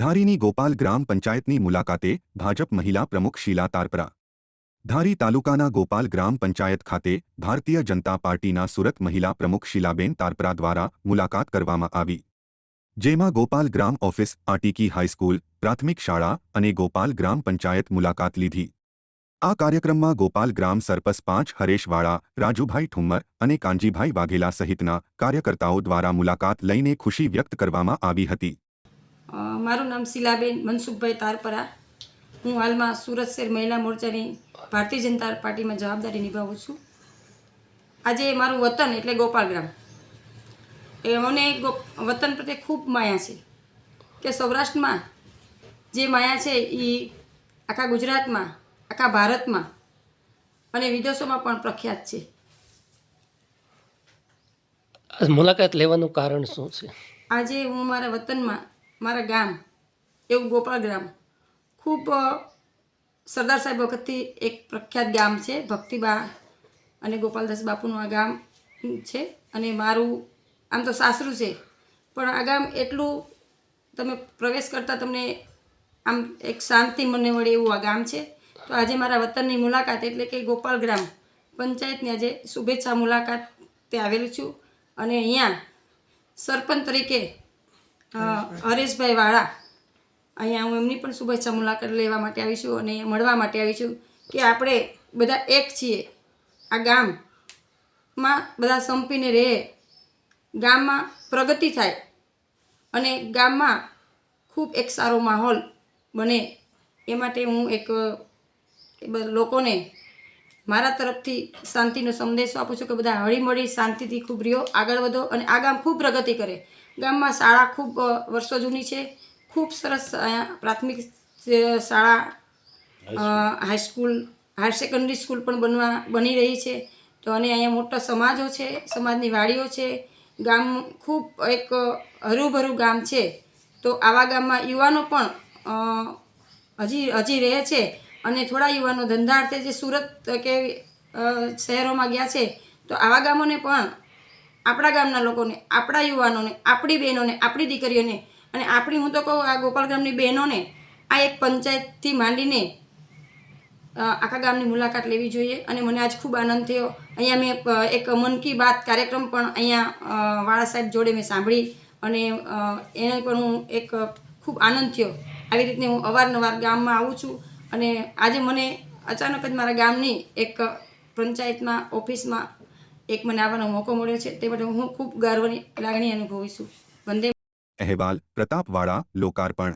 ધારીની ગોપાલ ગ્રામ પંચાયતની મુલાકાતે ભાજપ મહિલા પ્રમુખ શીલા તારપરા. ધારી તાલુકાના ગોપાલ ગ્રામ પંચાયત ખાતે ભારતીય જનતા પાર્ટીના સુરત મહિલા પ્રમુખ શીલાબેન તારપરા દ્વારા મુલાકાત કરવામાં આવી. જેમાં ગોપાલ ગ્રામ ઓફિસ, આટીકી હાઈસ્કૂલ, પ્રાથમિક શાળા અને ગોપાલ ગ્રામ પંચાયત મુલાકાત લીધી. આ કાર્યક્રમમાં ગોપાલ ગ્રામ સરપંચ પાંચ હરેશવાળા, રાજુભાઈ ઠુમ્મર અને કાનજીભાઈ વાઘેલા સહિતના કાર્યકર્તાઓ દ્વારા મુલાકાત લઈને ખુશી વ્યક્ત કરવામાં આવી હતી. મારું નામ શીલાબેન મનસુખભાઈ તારપરા. હું હાલમાં સુરત શહેર મહિલા મોરચાની ભારતીય જનતા પાર્ટીમાં જવાબદારી નિભાવું છું. આજે મારું વતન એટલે ગોપાલ ગ્રામ. એ મને વતન પ્રત્યે ખૂબ માયા છે કે સૌરાષ્ટ્રમાં જે માયા છે એ આખા ગુજરાતમાં આખા ભારતમાં અને વિદેશોમાં પણ પ્રખ્યાત છે. મુલાકાત લેવાનું કારણ શું છે? આજે હું મારા વતનમાં મારા ગામ, એવું ગોપાલ ગ્રામ. ખૂબ સરદાર સાહેબ વખતથી એક પ્રખ્યાત ગામ છે, ભક્તિબા અને ગોપાલદાસ બાપુનું આ ગામ છે. અને મારું, આમ તો સાસરું છે, પણ આ ગામ એટલું તમે પ્રવેશ કરતાં તમને આમ એક શાંતિ મને મળે એવું આ ગામ છે. તો આજે મારા વતનની મુલાકાત એટલે કે ગોપાલ ગ્રામ પંચાયતની આજે શુભેચ્છા મુલાકાત તે આવેલું છું. અને અહીંયા સરપંચ તરીકે હરેશભાઈ વાળા અહીંયા હું એમની પણ શુભેચ્છા મુલાકાત લેવા માટે આવી છું અને મળવા માટે આવી છું કે આપણે બધા એક છીએ. આ ગામમાં બધા સંપીને રહે. ગામમાં પ્રગતિ થાય અને ગામમાં ખૂબ એક સારો માહોલ બને. એ માટે હું એક લોકોને મારા તરફથી શાંતિનો સંદેશો આપું છું કે બધા હળીમળી શાંતિથી ખૂબ રહ્યો, આગળ વધો અને આ ગામ ખૂબ પ્રગતિ કરે. ગામમાં શાળા ખૂબ વર્ષો જૂની છે. ખૂબ સરસ પ્રાથમિક શાળા હાઈસ્કૂલ હાયર સેકન્ડરી સ્કૂલ પણ બનવા, બની રહી છે. તો અને અહીંયા મોટા સમાજો છે, સમાજની વાડીઓ છે. ગામ ખૂબ એક હરુભરું ગામ છે. તો આવા ગામમાં યુવાનો પણ હજી હજી રહે છે. અને થોડા યુવાનો ધંધાર્થે જે સુરત કે શહેરોમાં ગયા છે, તો આવા ગામોને પણ, આપણા ગામના લોકોને, આપણા યુવાનોને, આપણી બહેનોને, આપણી દીકરીઓને અને આપણી હું તો કહું આ ગોપાલ ગામની બહેનોને આ એક પંચાયતથી માંડીને આખા ગામની મુલાકાત લેવી જોઈએ અને મને આજ ખૂબ આનંદ થયો. અહીંયા મેં એક મન કી બાત કાર્યક્રમ પણ અહીંયા વાળા સાહેબ જોડે મેં સાંભળી અને એને પણ હું એક ખૂબ આનંદ થયો. આવી રીતે હું અવારનવાર ગામમાં આવું છું. અને આજે મને અચાનક જ મારા ગામની એક પંચાયતમાં, ઓફિસમાં એક મને આવવાનો મોકો મળ્યો છે. તે માટે હું ખૂબ ગર્વની લાગણી અનુભવું છું. વંદે અહેવાલ પ્રતાપવાળા, લોકાર્પણ.